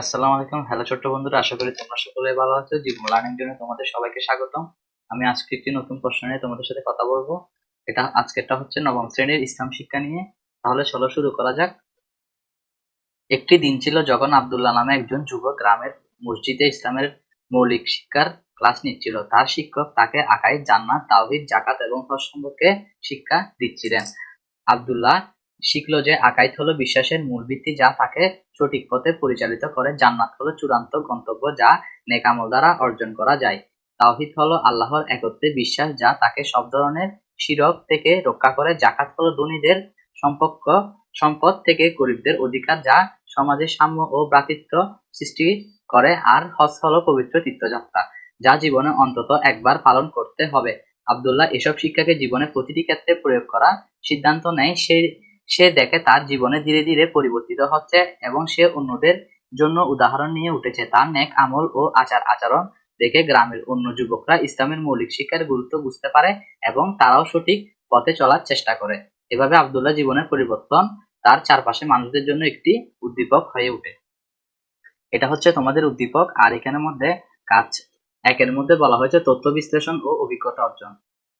আসসালামু আলাইকুম। হ্যালো ছোট্ট বন্ধুরা, আশা করি তোমরা সকলে ভালো আছো। জীবন লার্নিং জন্য তোমাদের সবাইকে স্বাগতম। আমি আজকে একটি নতুন প্রশ্ন নিয়ে তোমাদের সাথে কথা বলব। এটা আজকেরটা হচ্ছে নবম শ্রেণির ইসলাম শিক্ষা নিয়ে। তাহলে চলো শুরু করা যাক। একটি দিন ছিল যখন আব্দুল্লাহ নামে একজন যুবক গ্রামের মসজিদে ইসলামের মৌলিক শিক্ষার ক্লাস নিচ্ছিল। তার শিক্ষক তাকে আকাই জান্নাত, তাওহিদ, জাকাত এবং হজ সম্পর্কে শিক্ষা দিচ্ছিলেন। আব্দুল্লাহ শিখলো যে আকাইত হলো বিশ্বাসের মূল ভিত্তি যা তাকে সঠিক পথে পরিচালিত করে। জান্নাত হলো চূড়ান্ত গন্তব্য যা নেকামল দ্বারা অর্জন করা যায়। তাওহিদ হলো আল্লাহর একত্রে বিশ্বাস যা তাকে সব ধরনের শিরক থেকে রক্ষা করে। জাকাত হলো ধনীদের সম্পর্ক সম্পদ থেকে গরিবদের অধিকার যা সমাজে সাম্য ও ভ্রাতৃত্ব সৃষ্টি করে। আর হজ হলো পবিত্র তীর্থযাত্রা যা জীবনে অন্তত একবার পালন করতে হবে। আব্দুল্লাহ এসব শিক্ষাকে জীবনের প্রতিটি ক্ষেত্রে প্রয়োগ করা সিদ্ধান্ত নেয়। সে সে দেখে তার জীবনে ধীরে ধীরে পরিবর্তিত হচ্ছে এবং সে অন্যদের জন্য উদাহরণ নিয়ে উঠেছে। তার নেক আমল ও আচার আচরণ দেখে গ্রামের অন্য যুবকরা ইসলামের মৌলিক শিক্ষার গুরুত্ব বুঝতে পারে এবং তারাও সঠিক পথে চলার চেষ্টা করে। এভাবে আবদুল্লাহ জীবনের পরিবর্তন তার চারপাশে মানুষদের জন্য একটি উদ্দীপক হয়ে ওঠে। এটা হচ্ছে তোমাদের উদ্দীপক। আর এখানের মধ্যে কাজ একের মধ্যে বলা হয়েছে তথ্য বিশ্লেষণ ও অভিজ্ঞতা অর্জন।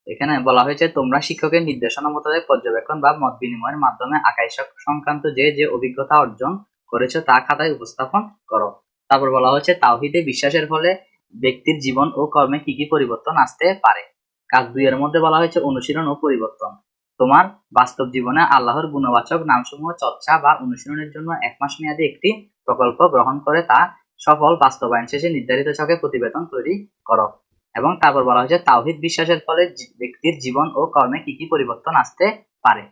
এখানে বলা হয়েছে, তোমরা শিক্ষকের নির্দেশনা মোতাবেক পর্যবেক্ষণ বা মত বিনিময়ের মাধ্যমে আকাশ সংক্রান্ত যে যে অভিজ্ঞতা অর্জন করেছ তা খাতায় উপস্থাপন করো। তারপর বলা হয়েছে, তাওহিদে বিশ্বাসের ফলে ব্যক্তির জীবন ও কর্মে কি কি পরিবর্তন আসতে পারে? কাজ দুইয়ের মধ্যে বলা হয়েছে, অনুশীলন ও পরিবর্তন। তোমার বাস্তব জীবনে আল্লাহর গুণবাচক নামসমূহ, চর্চা বা অনুশীলনের জন্য এক মাস মেয়াদে একটি প্রকল্প গ্রহণ করে তা সফল বাস্তবায়ন শেষে নির্ধারিত ছকে প্রতিবেদন তৈরি করো। এবং তারপর বলা হয়েছে, তাওহিদ বিশ্বাসের ফলে ব্যক্তির জীবন ও কর্মে কি কি পরিবর্তন আসতে পারে?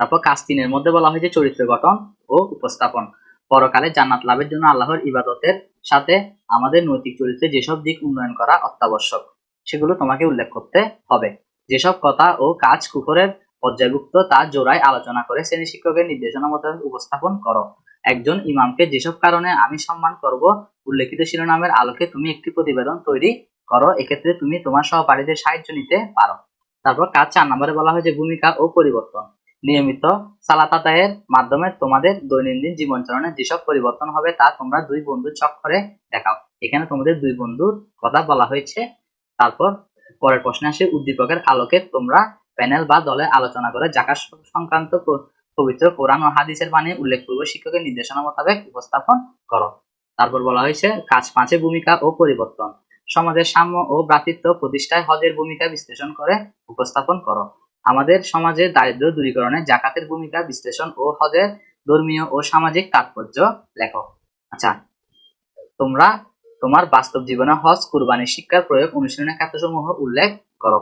তারপর কাজ তিনের মধ্যে বলা হয়েছে, চরিত্র গঠন ও উপস্থাপন। পরকালে জান্নাত লাভের জন্য আল্লাহর ইবাদতের সাথে আমাদের নৈতিক চরিত্রে যেসব দিক উন্নয়ন করা অত্যাবশ্যক, সেগুলো তোমাকে উল্লেখ করতে হবে। যেসব কথা ও কাজ কুকুরের পর্যায়ভুক্ত তা জোড়ায় আলোচনা করে শ্রেণি শিক্ষকের নির্দেশনা মতো উপস্থাপন করো। একজন ইমামকে যেসব কারণে আমি সম্মান করব, উল্লেখিত শিরোনামের আলোকে তুমি একটি প্রতিবেদন তৈরি করো, এক্ষেত্রে তুমি তোমার সহপাঠীদের সাহায্য নিতে পারো। তারপর কাজ চার নম্বরে বলা হয়েছে ভূমিকা ও পরিবর্তন। নিয়মিত সালাত আদায়ের মাধ্যমে তোমাদের দৈনন্দিন জীবনচরণে যেসব পরিবর্তন হবে তা তোমরা দুই বন্ধু চক করে দেখাও। এখানে তোমাদের দুই বন্ধুর কথা বলা হয়েছে। তারপর পরের প্রশ্নে আসে, উদ্দীপকের আলোকে তোমরা প্যানেল বা দলে আলোচনা করে জাকাত সংক্রান্ত পবিত্র কোরআন ও হাদিসের বাণী উল্লেখপূর্ব শিক্ষকের নির্দেশনা মোতাবেক উপস্থাপন করো। তারপর বলা হয়েছে, কাজ পাঁচে ভূমিকা ও পরিবর্তন। সমাজের সাম্য ও ভ্রাতৃত্ব প্রতিষ্ঠায় হজের ভূমিকা বিশ্লেষণ করে, উপস্থাপন করো। আমাদের সমাজের দারিদ্র দূরীকরণে জাকাতের ভূমিকা বিশ্লেষণ ও হজের ধর্মীয় ও সামাজিক তাৎপর্য লেখো। আচ্ছা তোমরা তোমার বাস্তব জীবনে হজ, কুরবানির শিক্ষার প্রয়োগ, অনুশীলনের ক্ষেত্রসমূহ উল্লেখ করো।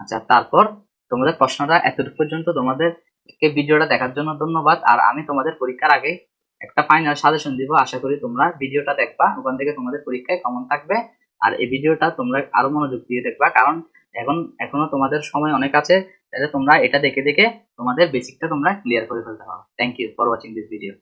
আচ্ছা তারপর তোমাদের প্রশ্নটা এতটুকু পর্যন্ত তোমাদের ভিডিওটা দেখার জন্য ধন্যবাদ। আর আমি তোমাদের পরীক্ষার আগে একটা ফাইনাল সাজেশন দিব। আশা করি তোমরা ভিডিওটা দেখবা, ওখান থেকে তোমাদের পরীক্ষায় কমন থাকবে। আর এই ভিডিওটা তোমরা আরও মনোযোগ দিয়ে দেখবা, কারণ এখন, এখনও তোমাদের সময় অনেক আছে, তাহলে তোমরা এটা দেখে দেখে তোমাদের বেসিকটা তোমরা ক্লিয়ার করে ফেলতে পারো। Thank you for watching this video